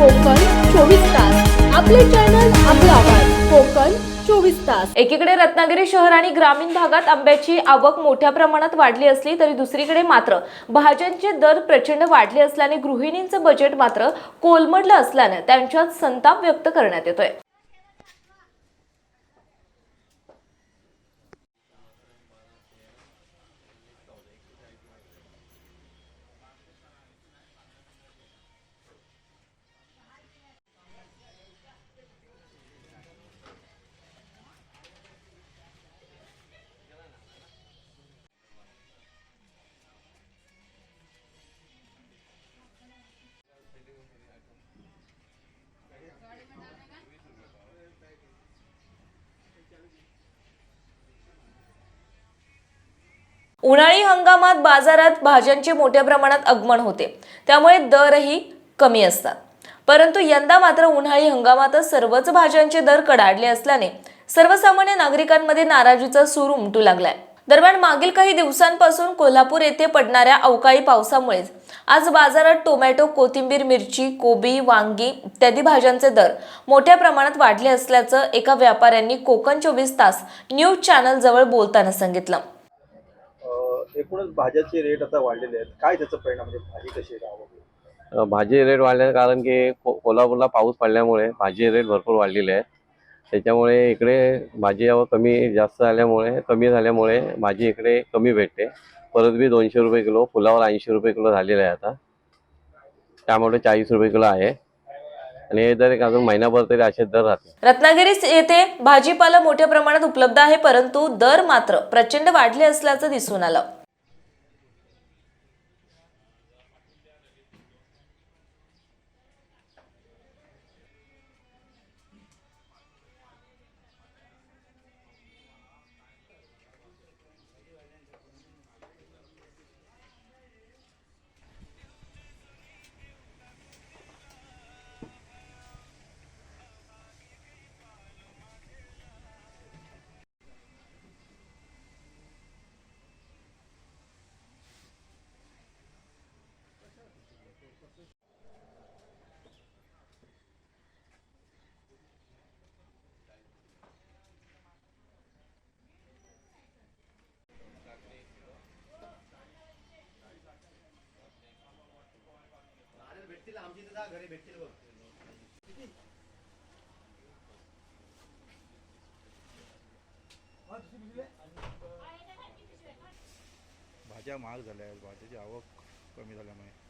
कोकण चोवीस तास. आपले चॅनल आपला आवाज. कोकण चोवीस तास. एकीकडे रत्नागिरी शहर आणि ग्रामीण भागात आंब्याची आवक मोठ्या प्रमाणात वाढली असली तरी दुसरीकडे मात्र भाज्यांचे दर प्रचंड वाढले असल्याने गृहिणींचं बजेट मात्र कोलमडलं असल्यानं त्यांच्यात संताप व्यक्त करण्यात येतोय. उन्हाळी हंगामात बाजारात भाज्यांचे मोठ्या प्रमाणात आगमन होते. त्यामुळे दरही कमी असतात. परंतु यंदा मात्र उन्हाळी हंगामातच सर्वच भाज्यांचे दर कडाडले असल्याने सर्वसामान्य नागरिकांमध्ये नाराजीचा सूर उमटू लागलाय. दरम्यान मागील काही दिवसांपासून कोल्हापूर येथे पडणाऱ्या अवकाळी पावसामुळेच आज बाजारात टोमॅटो कोथिंबीर मिरची कोबी वांगी इत्यादी भाज्यांचे दर मोठ्या प्रमाणात वाढले असल्याचं एका व्यापाऱ्यांनी कोकण चोवीस तास न्यूज चॅनलजवळ बोलताना सांगितलं. एकूणच भाज्याचे रेट आता वाढलेले आहेत. काय त्याचा परिणाम म्हणजे भाजी कशी राहावं भाजी रेट वाढले कारण की को कोल्हापूरला पाऊस पडल्यामुळे भाजी रेट भरपूर वाढलेले आहेत त्याच्यामुळे इकडे भाजी कमी जास्त झाल्यामुळे कमी झाल्यामुळे भाजी इकडे कमी भेटते. परत बी दोनशे रुपये किलो फुलावर ऐंशी रुपये किलो झालेलं आहे आता. त्यामुळे चाळीस रुपये किलो आहे. आणि हे दर एक अजून महिनाभर तरी असे दर राहते रत्नागिरी येथे भाजीपाला मोठ्या प्रमाणात उपलब्ध आहे परंतु दर मात्र प्रचंड वाढले असल्याचं दिसून आलं. भाज्या महाग झाल्या आहेत भाज्याची आवक कमी झाल्यामुळे.